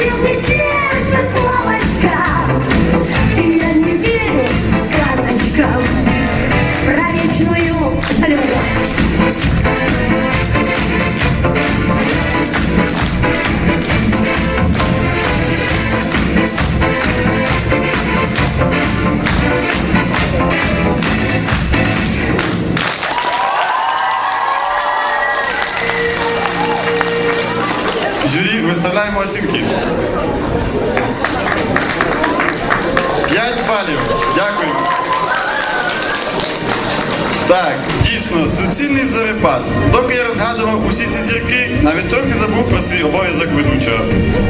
Give me оцінки. 5 балів. Дякую. Так дійсно суцільний зарепад. Доки я розгадував усі ці зірки, навіть трохи забув про свій обов'язок ведучого.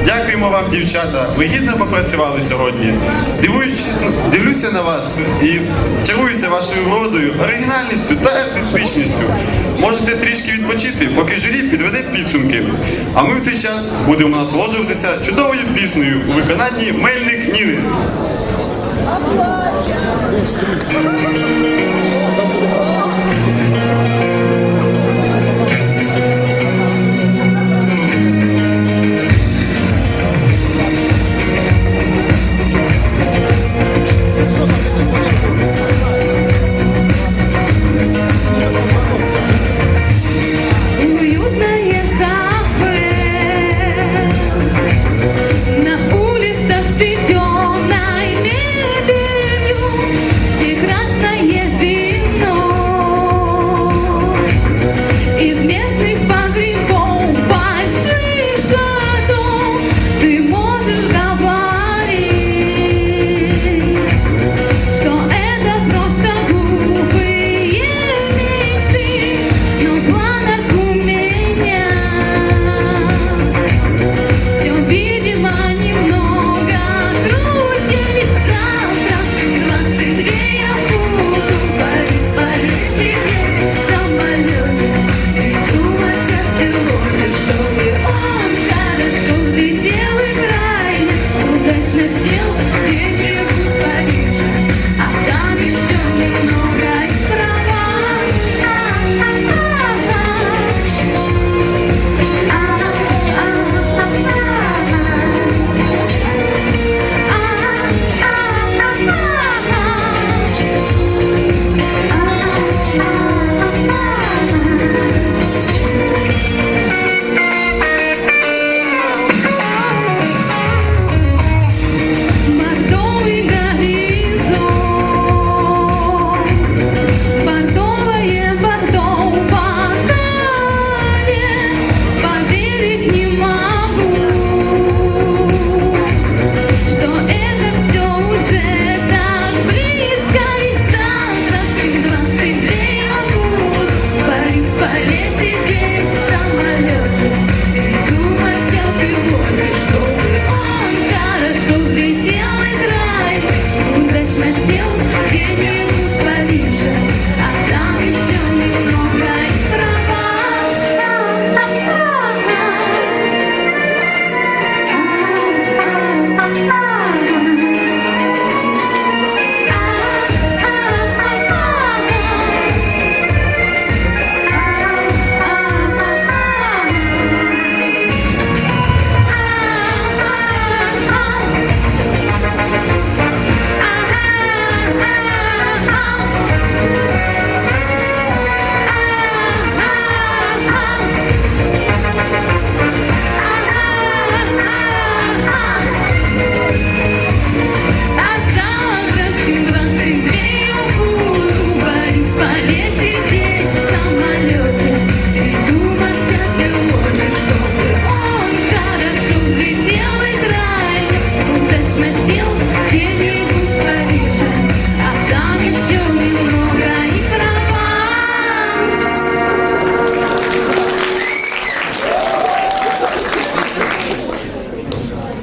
Дякуємо вам, дівчата. Ви гідно попрацювали сьогодні. Дивлюся на вас і керуюся вашою вродою, оригінальністю та артистичністю. Можете трішки відпочити, поки журі підведе підсумки. А ми в цей час будемо насолоджуватися чудовою піснею у виконанні мельник Ніни.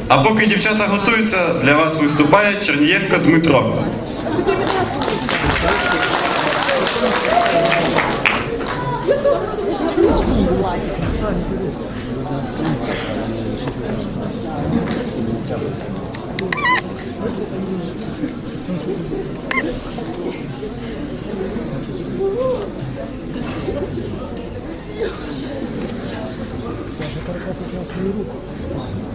А поки дівчата готуються, для вас виступає Чернієнко Дмитро. Я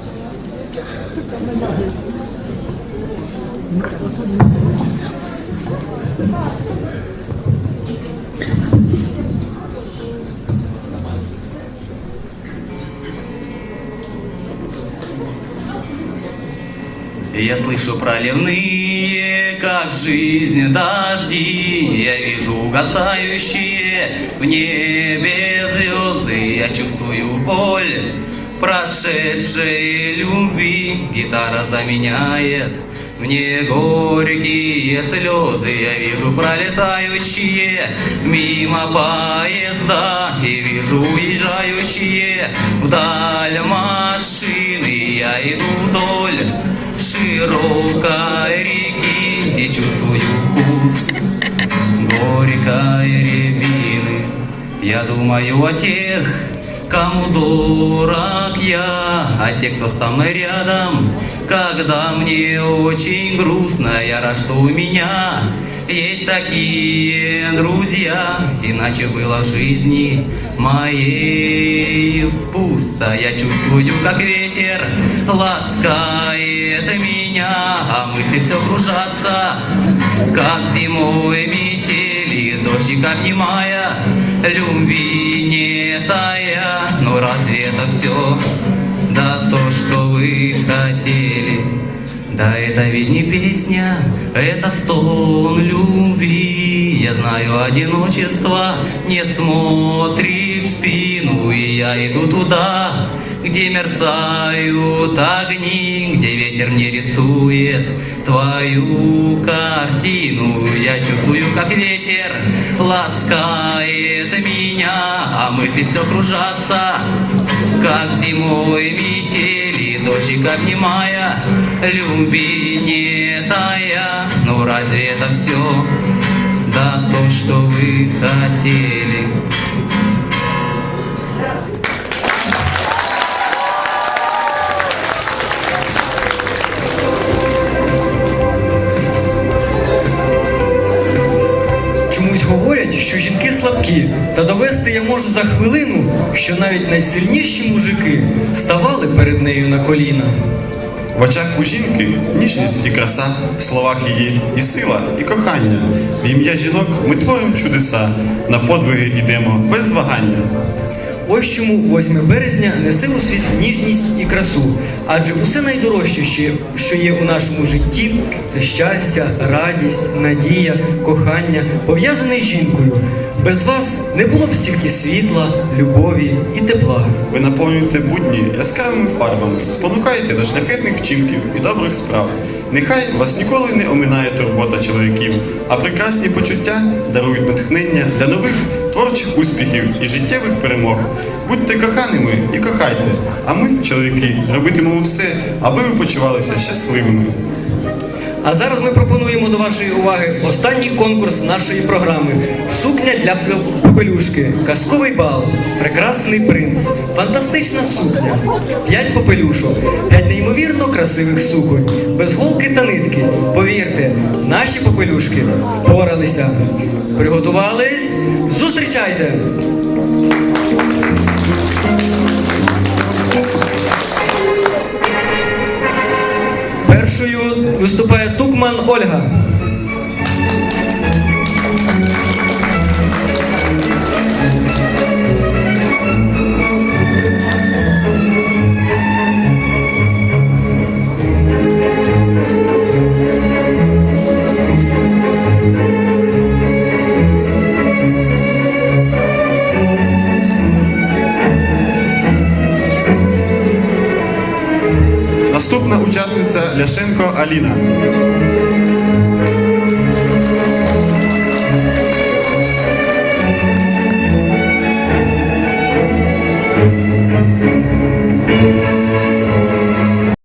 слышу проливные, как жизнь дожди. Я вижу угасающие в небе звезды. Я чувствую боль прошедшей любви. Гитара заменяет мне горькие слезы. Я вижу пролетающие мимо поезда. И вижу уезжающие вдаль машины. Я иду вдоль широкой реки и чувствую вкус горькой рябины. Я думаю о тех, кому дорог я, а те, кто со мной рядом, когда мне очень грустно, я рад, что у меня есть такие друзья, иначе было в жизни моей пусто. Я чувствую, как ветер ласкает меня, а мысли все кружатся, как зимой метели, дождик обнимая, любви не тая. Но разве это все? Да то, что вы хотели. Да это ведь не песня, это стон любви. Я знаю, одиночество не смотрит в спину, и я иду туда, где мерцают огни, где ветер мне рисует твою картину. Я чувствую, как ветер ласкает меня, а мысли все кружатся, как зимой метели, дождик обнимая, люби не тая. Ну разве это все? Да то, что вы хотели. Жінки та довести я можу за хвилину, що навіть найсильніші мужики ставали перед нею на коліна. В очах у жінки ніжність і краса, в словах її і сила, і кохання. В ім'я жінок ми творимо чудеса, на подвиги йдемо без вагання. Ось чому 8 березня несе у світ ніжність і красу, адже усе найдорожче, що- є у нашому житті, це щастя, радість, надія, кохання, пов'язане з жінкою. Без вас не було б стільки світла, любові і тепла. Ви наповнюєте будні яскравими фарбами, спонукаєте до шляхетних вчинків і добрих справ. Нехай вас ніколи не оминає турбота чоловіків, а прекрасні почуття дарують натхнення для нових творчих успіхів і життєвих перемог. Будьте коханими і кохайте, а ми, чоловіки, робитимемо все, аби ви почувалися щасливими. А зараз ми пропонуємо до вашої уваги останній конкурс нашої програми Сукня для попелюшки, казковий бал, прекрасний принц, фантастична сукня, п'ять попелюшок, п'ять неймовірно красивих суконь, без голки та нитки. Повірте, наші попелюшки впоралися. Приготувались? Зустрічайте! Першою виступає Тукман Ольга. Наступна учасниця Ляшенко Аліна.